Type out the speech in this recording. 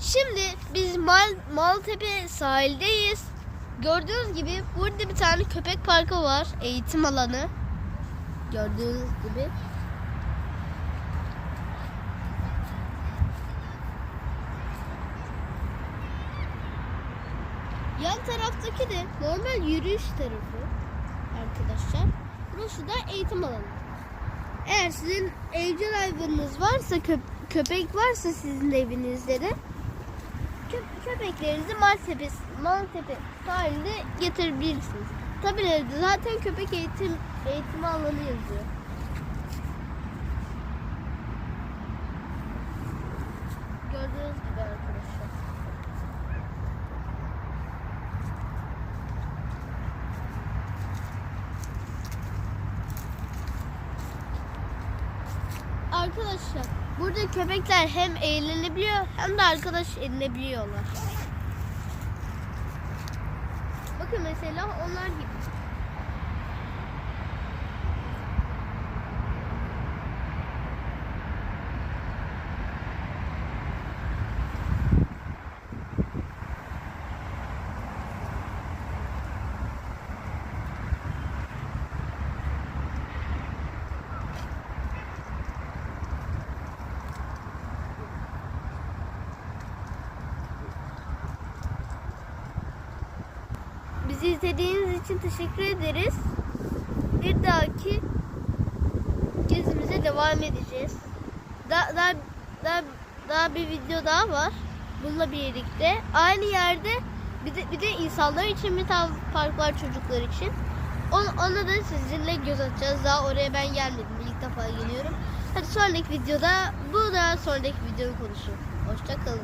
Şimdi biz Mal Maltepe sahildeyiz. Gördüğünüz gibi burada bir tane köpek parkı var. Eğitim alanı. Gördüğünüz gibi. Yan taraftaki de normal yürüyüş tarafı arkadaşlar. Burası da eğitim alanı. Eğer sizin evcil hayvanınız varsa köp- köpek varsa sizin evinizde de köpeklerinizi Maltepe, Maltepe sahilde getirebilirsiniz. Tabelada zaten köpek eğitim eğitimi alanı yazıyor. Gördüğünüz gibi arkadaşlar. Arkadaşlar burada köpekler hem eğlenebiliyor hem de arkadaş edinebiliyorlar. Bakın mesela onlar gibi. Bizi izlediğiniz için teşekkür ederiz. Bir dahaki gezimize devam edeceğiz. Daha, daha, daha, daha bir video daha var. Bununla birlikte. Aynı yerde bir de, bir de insanlar için bir tane park var çocuklar için. Onu, ona da sizinle göz atacağız. Daha oraya ben gelmedim. İlk defa geliyorum. Hadi sonraki videoda bu da sonraki videoyu konuşurum. Hoşçakalın.